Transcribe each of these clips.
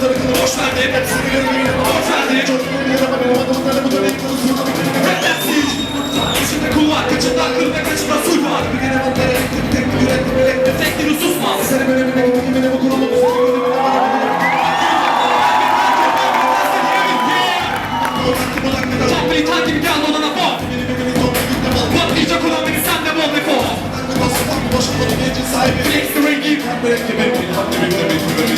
tanıkını boş ver diye hep sinirlerimi boş ver diye çocukluğum yaşama benim adımlarla bu dönemi konusunda bir kere Hepsiz İçinde kul var kaçında akıl ve kaçında sul var. Bir kere bak nereye gittim? Tek bir yürekli bir ekle tek bir susma Senin önemine bu kimine bu kuruma bu senin önemine bana bana Çapayı takip et yan odana bol Patlayacak olan beni sen de bol defol Boşalmalı bir cin sahibi. Flex the ring gibi Hem break gibi Hem de bir de bir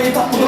페이퍼